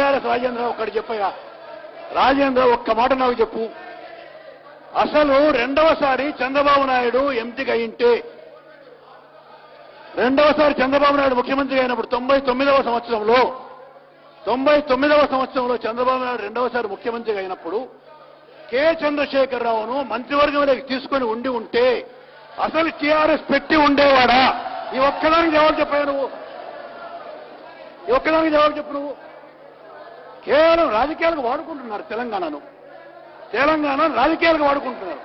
TRS Rajendra Rao ఒక్కటి చెప్పయ్యా. రాజేంద్రరావు ఒక్క మాట నాకు చెప్పు. అసలు రెండవసారి చంద్రబాబు నాయుడు ఎంపిక అయింటే రెండవసారి చంద్రబాబు నాయుడు ముఖ్యమంత్రి అయినప్పుడు తొంభై తొమ్మిదవ సంవత్సరంలో తొంభై తొమ్మిదవ సంవత్సరంలో చంద్రబాబు నాయుడు రెండవసారి ముఖ్యమంత్రి అయినప్పుడు కె. చంద్రశేఖరరావును మంత్రివర్గంలోకి తీసుకొని ఉండి ఉంటే అసలు టీఆర్ఎస్ పెట్టి ఉండేవాడా? ఈ ఒక్కదానికి జవాబు చెప్పావు నువ్వు. ఈ ఒక్కదానికి జవాబు చెప్పు నువ్వు. కేవలం రాజకీయాలకు వాడుకుంటున్నారు తెలంగాణను. తెలంగాణ రాజకీయాలకు వాడుకుంటున్నారు.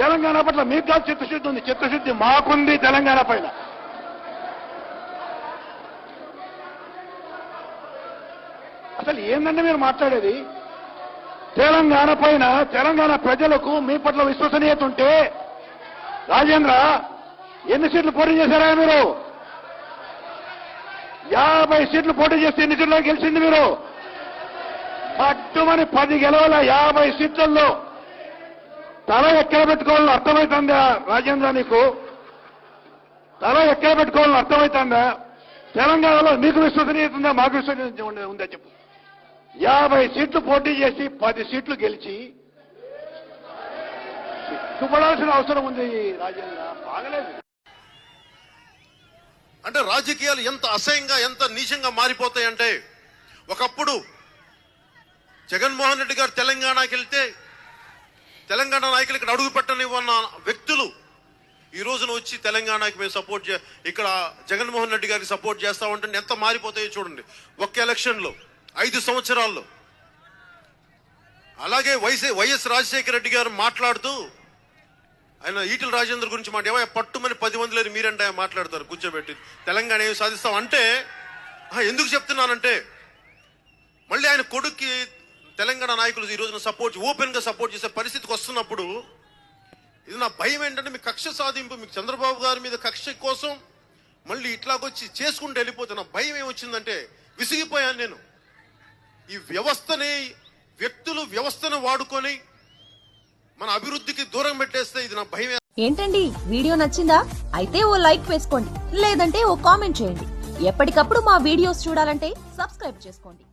తెలంగాణ పట్ల మీకు కాదు చిత్తశుద్ధి ఉంది. చిత్తశుద్ధి మాకుంది తెలంగాణ పైన. అసలు ఏందంటే మీరు మాట్లాడేది? తెలంగాణ పైన తెలంగాణ ప్రజలకు మీ పట్ల విశ్వసనీయత ఉంటే రాజేంద్ర ఎన్ని సీట్లు పోటీ చేశారా మీరు? యాభై సీట్లు పోటీ చేస్తే ఎన్ని సీట్లు గెలిచింది మీరు? పట్టుమని పది గెలవల యాభై సీట్లలో తల ఎక్కడ పెట్టుకోవాలని అర్థమవుతుందా రాజేంద్ర నీకు? తల ఎక్కడ పెట్టుకోవాలని అర్థమవుతుందా తెలంగాణలో మీకు విశ్వసనీయత ఉందా? మాకు విశ్వసనీయత ఉందా చెప్పు. యాభై సీట్లు పోటీ చేసి పది సీట్లు గెలిచి సిగ్గుపడాల్సిన అవసరం ఉంది రాజేంద్ర. బాగలేదు. అంటే రాజకీయాలు ఎంత అసహ్యంగా ఎంత నీచంగా మారిపోతాయంటే ఒకప్పుడు జగన్మోహన్ రెడ్డి గారు తెలంగాణకి వెళ్తే తెలంగాణ నాయకులు ఇక్కడ అడుగు పెట్టనివ్వన్న వ్యక్తులు ఈ రోజున వచ్చి తెలంగాణకి మేము సపోర్ట్ చే ఇక్కడ జగన్మోహన్ రెడ్డి గారికి సపోర్ట్ చేస్తా ఉంటే ఎంత మారిపోతాయో చూడండి. ఒక్క ఎలక్షన్లో ఐదు సంవత్సరాల్లో. అలాగే వైసీ వైఎస్ రాజశేఖర రెడ్డి గారు మాట్లాడుతూ ఆయన ఈటల రాజేంద్ర గురించి మాట ఏమో పట్టుమని పది మంది లేరు మీరంటే ఆయన మాట్లాడతారు కూర్చోబెట్టి. తెలంగాణ ఏమి సాధిస్తాం? అంటే ఎందుకు చెప్తున్నానంటే మళ్ళీ ఆయన కొడుక్కి తెలంగాణ నాయకులు ఈ రోజున సపోర్ట్ ఓపెన్గా సపోర్ట్ చేసే పరిస్థితికి వస్తున్నప్పుడు ఇది నా భయం ఏంటంటే మీ కక్ష సాధింపు మీకు చంద్రబాబు గారి మీద కక్ష కోసం మళ్ళీ ఇట్లాగొచ్చి చేసుకుంటూ వెళ్ళిపోతే నా భయం ఏమొచ్చిందంటే విసిగిపోయాను నేను. ఈ వ్యవస్థని వ్యక్తులు వ్యవస్థను వాడుకొని మన అభివృద్ధికి దూరం పెట్టేస్తే ఇది నా భయం ఏంటండి? వీడియో నచ్చిందా? అయితే ఓ లైక్ వేసుకోండి. లేదంటే ఓ కామెంట్ చేయండి. ఎప్పటికప్పుడు మా వీడియోస్ చూడాలంటే సబ్స్క్రైబ్ చేసుకోండి.